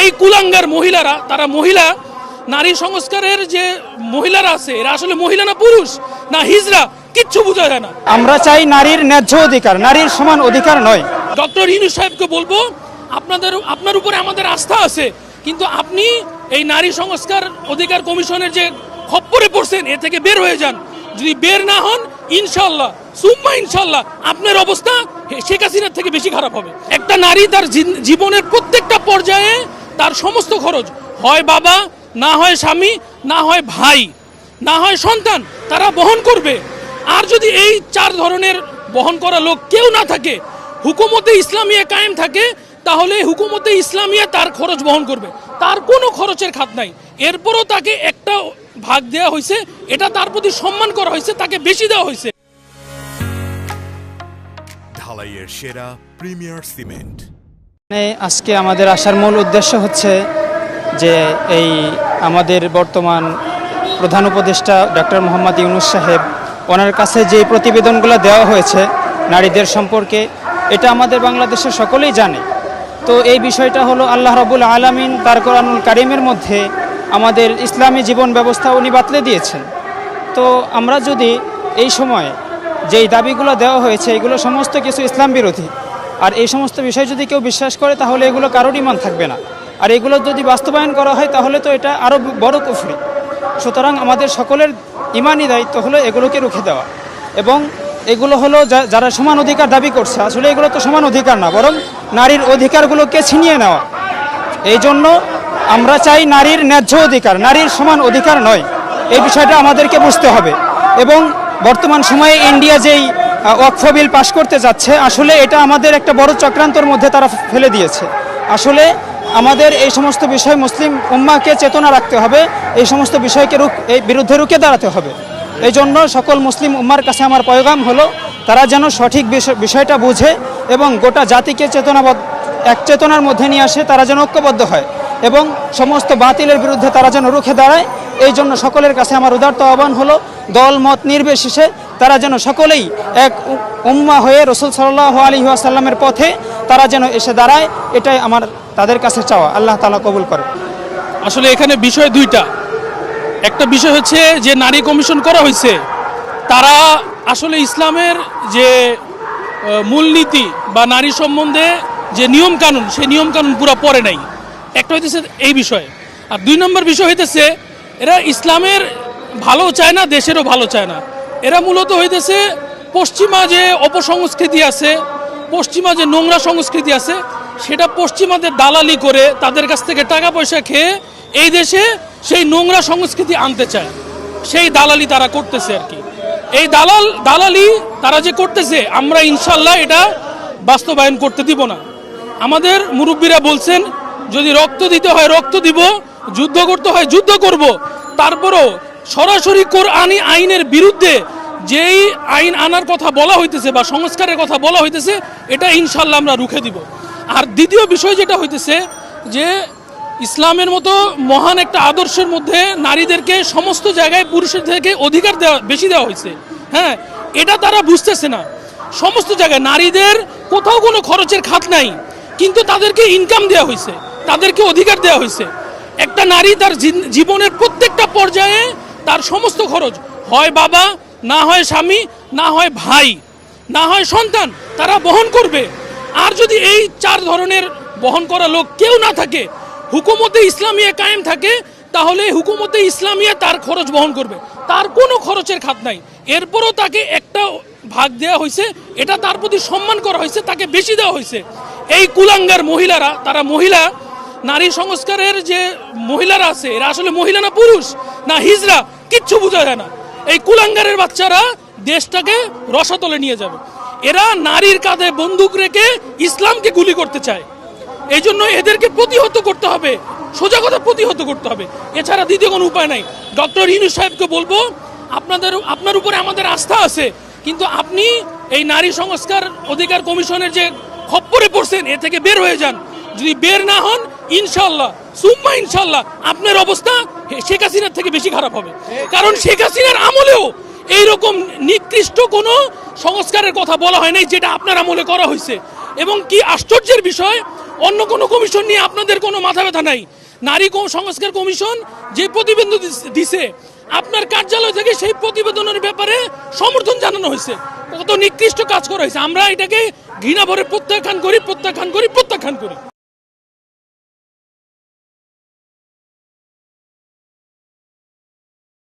এই কুলাঙ্গার মহিলারা তারা মহিলা নারী সংস্কারের যে মহিলারা আছে এরা আসলে মহিলা না পুরুষ না হিজরা কিচ্ছু বোঝা যায় না। আমরা চাই নারীর ন্যায্য অধিকার নারীর সমান অধিকার নয়। ডক্টর ইনু সাহেবকে বলব আপনাদের আপনার উপরে আমাদের আস্থা আছে কিন্তু আপনি এই নারী সংস্কার অধিকার কমিশনের যে খপ্পরে পড়ছেন এ থেকে বের হয়ে যান। যদি বের না হন ইনশাল্লাহ সুম্মা ইনশাল্লাহ আপনার অবস্থা শেখ হাসিনার থেকে বেশি খারাপ হবে। একটা নারী তার জীবনের প্রত্যেকটা পর্যায়ে তার সমস্ত খরচ। হয় বাবা, না হয় স্বামী, না হয় ভাই, না হয় সন্তান, তারা বহন করবে। আর যদি এই চার ধরনের বহন করা লোক কেউ না থাকে, হুকুমতে ইসলামিয়া কায়েম থাকে, তাহলে হুকুমতে ইসলামিয়া তার খরচ বহন করবে। তার কোনো খরচের খাত নাই। এরপরও তাকে একটা ভাগ দেওয়া হয়েছে, এটা তার প্রতি সম্মান করা হয়েছে, তাকে বেশি দেওয়া হয়েছে। ঢালাইয়ের সেরা প্রিমিয়ার সিমেন্ট। মানে আজকে আমাদের আসার মূল উদ্দেশ্য হচ্ছে যে এই আমাদের বর্তমান প্রধান উপদেষ্টা ডক্টর মোহাম্মদ ইউনুস সাহেব, ওনার কাছে যে প্রতিবেদনগুলো দেওয়া হয়েছে নারীদের সম্পর্কে, এটা আমাদের বাংলাদেশের সকলেই জানে। তো এই বিষয়টা হলো আল্লাহ রবুল আলামিন তার কোরআনুল কারিমের মধ্যে আমাদের ইসলামী জীবন ব্যবস্থা উনি বাতলে দিয়েছেন। তো আমরা যদি এই সময়ে যেই দাবিগুলো দেওয়া হয়েছে, এগুলো সমস্ত কিছু ইসলাম বিরোধী। আর এই সমস্ত বিষয় যদি কেউ বিশ্বাস করে, তাহলে এগুলো কারোর ইমান থাকবে না। আর এগুলো যদি বাস্তবায়ন করা হয়, তাহলে তো এটা আরও বড় কুফরি। সুতরাং আমাদের সকলের ইমানই দায়িত্ব হলো এগুলোকে রুখে দেওয়া। এবং এগুলো হলো যারা সমান অধিকার দাবি করছে, আসলে এগুলো তো সমান অধিকার না, বরং নারীর অধিকারগুলোকে ছিনিয়ে নেওয়া। এই জন্য আমরা চাই নারীর ন্যায্য অধিকার, নারীর সমান অধিকার নয়। এই বিষয়টা আমাদেরকে বুঝতে হবে। এবং বর্তমান সময়ে ইন্ডিয়া যেই ওয়াকফ বিল পাশ করতে যাচ্ছে। আসলে এটা আমাদের একটা বড় চক্রান্তর মধ্যে তারা ফেলে দিয়েছে। আসলে আমাদের এই সমস্ত বিষয় মুসলিম উম্মাকে চেতনা রাখতে হবে। এই সমস্ত বিষয়কে রুখ, এই বিরুদ্ধে রুখে দাঁড়াতে হবে। এই জন্য সকল মুসলিম উম্মার কাছে আমার পয়গাম হলো, তারা যেন সঠিক বিষয়- বিষয়টা বুঝে এবং গোটা জাতিকে চেতনাবদ্ধ, এক চেতনার মধ্যে নিয়ে আসে, তারা যেন ঐক্যবদ্ধ হয় এবং সমস্ত বাতিলের বিরুদ্ধে তারা যেন রুখে দাঁড়ায়। এই জন্য সকলের কাছে আমার উদার্ত আহ্বান হলো, দল মত নির্বিশেষে তারা যেন সকলেই এক উম্মা হয়ে রসুল সাল্লাহ আলী আসাল্লামের পথে তারা যেন এসে দাঁড়ায়, এটাই আমার তাদের কাছে চাওয়া। আল্লাহ তালা কবুল করে আসলে এখানে বিষয় দুইটা। একটা বিষয় হচ্ছে যে নারী কমিশন করা হয়েছে, তারা আসলে ইসলামের যে মূলনীতি বা নারী সম্বন্ধে যে নিয়ম কানুন সেই নিয়ম কানুন পুরো পড়ে নাই। একটা হইতেছে এই বিষয়ে। আর দুই নম্বর বিষয় হইতেছে, এরা ইসলামের ভালো চায় না, দেশেরও ভালো চায় না। এরা মূলত হইতেছে পশ্চিমা যে অপসংস্কৃতি আছে, পশ্চিমা যে নোংরা সংস্কৃতি আছে, সেটা পশ্চিমাদের দালালি করে তাদের কাছ থেকে টাকা পয়সা খেয়ে এই দেশে সেই নোংরা সংস্কৃতি আনতে চায়। সেই দালালি তারা করতেছে আর কি। এই দালাল, দালালি তারা যে করতেছে, আমরা ইনশাল্লাহ এটা বাস্তবায়ন করতে দিব না। আমাদের মুরব্বীরা বলছেন, যদি রক্ত দিতে হয় রক্ত দিব, যুদ্ধ করতে হয় যুদ্ধ করব, তারপরও সরাসরি কোরআনি আইনের বিরুদ্ধে যেই আইন আনার কথা বলা হইতেছে বা সংস্কারের কথা বলা হইতেছে, এটা ইনশাল্লাহ আমরা রুখে দিব। আর দ্বিতীয় বিষয় যেটা হইতেছে যে ইসলামের মতো মহান একটা আদর্শের মধ্যে নারীদেরকে সমস্ত জায়গায় পুরুষের থেকে অধিকার দেওয়া, বেশি দেওয়া হয়েছে হ্যাঁ এটা তারা বুঝতেছে না। সমস্ত জায়গায় নারীদের কোথাও কোনো খরচের খাত নাই, কিন্তু তাদেরকে ইনকাম দেওয়া হয়েছে তাদেরকে অধিকার দেওয়া হয়েছে একটা নারী তার জীবনের প্রত্যেকটা পর্যায়ে তার সমস্ত খরচ হয় বাবা, না হয় স্বামী, না হয় ভাই, না হয় সন্তান, তারা বহন করবে। আর যদি এই চার ধরনের বহন করা লোক কেউ না থাকে, হুকুমতে ইসলামিয়া কায়েম থাকে, তাহলে হুকুমতে ইসলামিয়া তার খরচ বহন করবে। তার কোনো খরচের খাত নাই। এরপরও তাকে একটা ভাগ দেওয়া হয়েছে, এটা তার প্রতি সম্মান করা হয়েছে, তাকে বেশি দেওয়া হয়েছে। এই কুলাঙ্গার মহিলারা, তারা মহিলা নারী সংস্কারের যে মহিলারা আছে, এরা আসলে মহিলা না পুরুষ, না হিজরা, কিচ্ছু বোঝা যায় না। এই কুলাঙ্গারের বাচ্চারা দেশটাকে রসাতলে নিয়ে যাবে। এরা নারীর কাঁধে বন্দুক রেখে ইসলামকে গুলি করতে চায়। এই জন্য এদেরকে প্রতিহত করতে হবে, সোজা কথা প্রতিহত করতে হবে। এছাড়া দ্বিতীয় কোনো উপায় নাই। ডক্টর ইনু সাহেবকে বলব, আপনাদের, আপনার উপরে আমাদের আস্থা আছে, কিন্তু আপনি এই নারী সংস্কার অধিকার কমিশনের যে খপ্পরে পড়ছেন, এ থেকে বের হয়ে যান। যদি বের না হন ইনশাল্লাহ সুম্মা ইনশাল্লাহ আপনার অবস্থা শেখ হাসিনার থেকে বেশি খারাপ হবে। কারণ শেখ হাসিনার আমলেও এইরকম নিকৃষ্ট কোনো সংস্কারের কথা বলা হয় নাই যেটা আপনার আমলে করা হয়েছে। এবং কি আশ্চর্যের বিষয়, অন্য কোনো কমিশন নিয়ে আপনাদের কোনো মাথা ব্যথা নাই। নারী সংস্কার কমিশন যে প্রতিবেদন দিছে, আপনার কার্যালয় থেকে সেই প্রতিবেদনের ব্যাপারে সমর্থন জানানো হয়েছে। কত নিকৃষ্ট কাজ করা হয়েছে। আমরা এটাকে ঘৃণা ভরে প্রত্যাখ্যান করি প্রত্যাখ্যান করি প্রত্যাখ্যান করি।